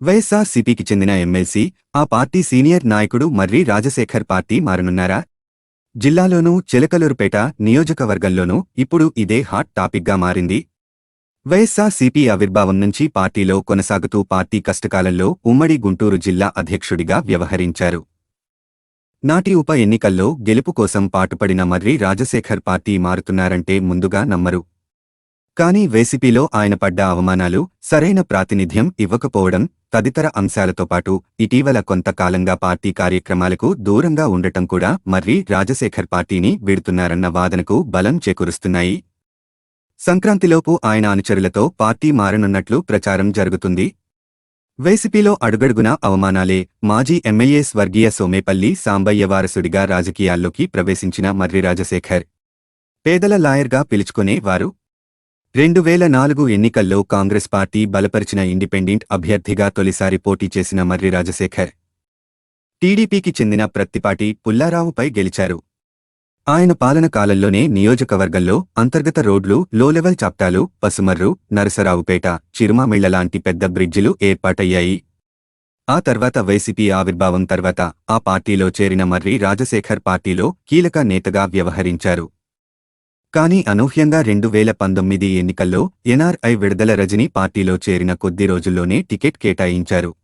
వైఎస్ఆర్సీపీకి చెందిన ఎమ్మెల్సీ ఆ పార్టీ సీనియర్ నాయకుడు మర్రి రాజశేఖర్ పార్టీ మారనున్నారా? జిల్లాలోనూ చిలకలూరుపేట నియోజకవర్గంలోనూ ఇప్పుడు ఇదే హాట్ టాపిక్గా మారింది. వైఎస్ఆర్సీపీ ఆవిర్భావం నుంచి పార్టీలో కొనసాగుతూ పార్టీ కష్టకాలంలో ఉమ్మడి గుంటూరు జిల్లా అధ్యక్షుడిగా వ్యవహరించారు. నాటి ఉప ఎన్నికల్లో గెలుపు కోసం పాటుపడిన మర్రి రాజశేఖర్ పార్టీ మారుతున్నారంటే ముందుగా నమ్మరు. కానీ వైసీపీలో ఆయన పడ్డ అవమానాలు సరైన ప్రాతినిధ్యం ఇవ్వకపోవడం తదితర అంశాలతో పాటు ఇటీవల కొంతకాలంగా పార్టీ కార్యక్రమాలకు దూరంగా ఉండటం కూడా మర్రి రాజశేఖర్ పార్టీని వీడుతున్నారన్న వాదనకు బలం చేకూరుస్తున్నాయి. సంక్రాంతిలోపు ఆయన అనుచరులతో పార్టీ మారనున్నట్లు ప్రచారం జరుగుతుంది. వైసీపీలో అడుగడుగున అవమానాలే మాజీ ఎమ్మెల్యే స్వర్గీయ సోమేపల్లి సాంబయ్య వారసుడిగా రాజకీయాల్లోకి ప్రవేశించిన మర్రి రాజశేఖర్. పేదల లాయర్గా పిలుచుకునే వారు రెండు వేల నాలుగు ఎన్నికల్లో కాంగ్రెస్ పార్టీ బలపరిచిన ఇండిపెండెంట్ అభ్యర్థిగా తొలిసారి పోటీ చేసిన మర్రి రాజశేఖర్. టీడీపీకి చెందిన ప్రత్తిపాటి పుల్లారావుపై గెలిచారు. ఆయన పాలన కాలంలోనే నియోజకవర్గంలో అంతర్గత రోడ్లు లోలెవల్ చాప్టాలు పసుమర్రు నరసరావుపేట చిరుమామిళ్ళ లాంటి పెద్ద బ్రిడ్జిలు ఏర్పాటయ్యాయి. ఆ తర్వాత వైసీపీ ఆవిర్భావం తర్వాత ఆ పార్టీలో చేరిన మర్రి రాజశేఖర్ పార్టీలో కీలక నేతగా వ్యవహరించారు. కానీ అనూహ్యంగా రెండు వేల పంతొమ్మిది ఎన్నికల్లో ఎన్ఆర్ఐ విడుదల రజని పార్టీలో చేరిన కొద్ది రోజుల్లోనే టికెట్ కేటాయించారు.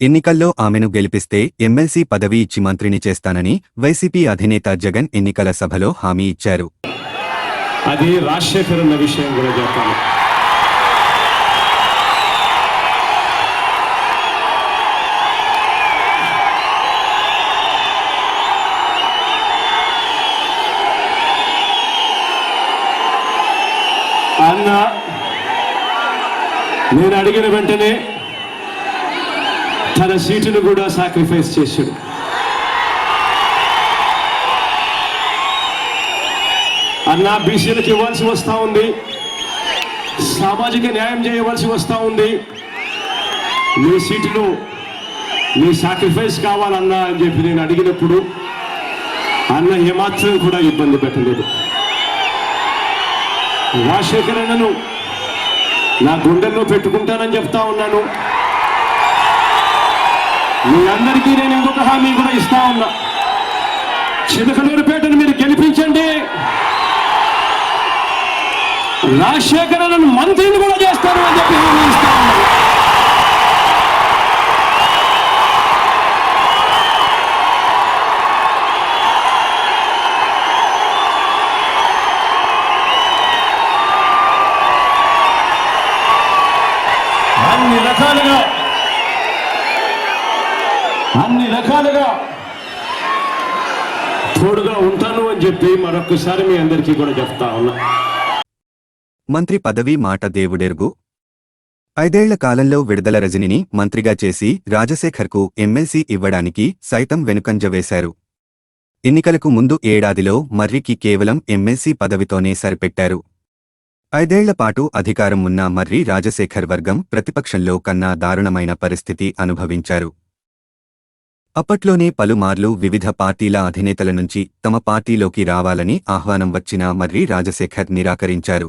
ఎన్నికల్లో ఆమెను గెలిపిస్తే ఎమ్మెల్సీ పదవి ఇచ్చి మంత్రిని చేస్తానని వైసీపీ అధినేత జగన్ ఎన్నికల సభలో హామీ ఇచ్చారు. అది రాజశేఖర్ విషయం కూడా చెప్పాలి. అన్న నేను అడిగిన వెంటనే తన సీటును కూడా సాక్రిఫైస్ చేశాడు. అన్న బీసీలకు ఇవ్వాల్సి వస్తూ ఉంది. సామాజిక న్యాయం చేయవలసి వస్తూ ఉంది. మీ సీటును మీ సాక్రిఫైస్ కావాలన్నా అని చెప్పి నేను అడిగినప్పుడు అన్న ఏమాత్రం కూడా ఇబ్బంది పెట్టలేదు. రాజశేఖర్ అన్నను నా గుండెల్లో పెట్టుకుంటానని చెప్తా ఉన్నాను. మీ అందరికీ నేను ఇంకొక హామీ కూడా ఇస్తా ఉన్నా. చిలకలూరుపేటను మీరు గెలిపించండి. రాజశేఖరను మంత్రిని కూడా చేస్తాను అని చెప్పి హామీ ఇస్తా ఉన్నాను రకాలుగా. అన్ని రకాలుగా. తోడుగా ఉంటాను అని చెప్పి మరొకసారి మీ అందరికీ కూడా చెప్తా ఉన్నా. మంత్రి పదవి మాట దేవుడెరుగు. ఐదేళ్ళ కాలంలో విడుదల రజనిని మంత్రిగా చేసి రాజశేఖర్కు ఎమ్మెల్సీ ఇవ్వడానికి సైతం వెనుకంజ వేశారు. ఎన్నికలకు ముందు ఏడాదిలో మర్రికి కేవలం ఎమ్మెల్సీ పదవితోనే సరిపెట్టారు. ఐదేళ్ళ పాటు అధికారం ఉన్న మర్రి రాజశేఖర్ వర్గం ప్రతిపక్షంలో కన్నా దారుణమైన పరిస్థితి అనుభవించారు. అప్పట్లోనే పలుమార్లు వివిధ పార్టీల అధినేతల నుంచి తమ పార్టీలోకి రావాలని ఆహ్వానం వచ్చినా మర్రి రాజశేఖర్ నిరాకరించారు.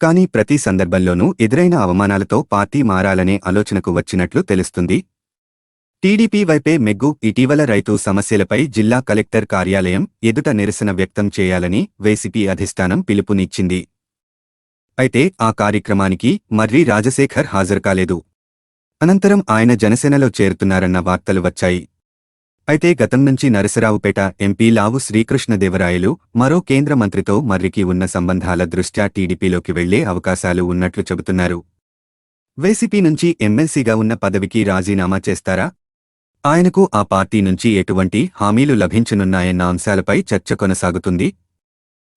కానీ ప్రతి సందర్భంలోనూ ఎదురైన అవమానాలతో పార్టీ మారాలనే ఆలోచనకు వచ్చినట్లు తెలుస్తుంది. టీడీపీ వైపే మెగ్గు ఇటీవల రైతు సమస్యలపై జిల్లా కలెక్టర్ కార్యాలయం ఎదుట నిరసన వ్యక్తం చేయాలని వైసీపీ అధిష్టానం పిలుపునిచ్చింది. అయితే ఆ కార్యక్రమానికి మర్రి రాజశేఖర్ హాజరు కాలేదు అనంతరం ఆయన జనసేనలో చేరుతున్నారన్న వార్తలు వచ్చాయి. అయితే గతం నుంచి నరసరావుపేట ఎంపీ లావు శ్రీకృష్ణదేవరాయలు మరో కేంద్ర మంత్రితో మర్రికి ఉన్న సంబంధాల దృష్ట్యా టీడీపీలోకి వెళ్ళే అవకాశాలు ఉన్నట్లు చెబుతున్నారు. వైసీపీ నుంచి ఎమ్మెల్సీగా ఉన్న పదవికి రాజీనామా చేస్తారా? ఆయనకు ఆ పార్టీ నుంచి ఎటువంటి హామీలు లభించనున్నాయన్న అంశాలపై చర్చ కొనసాగుతుంది.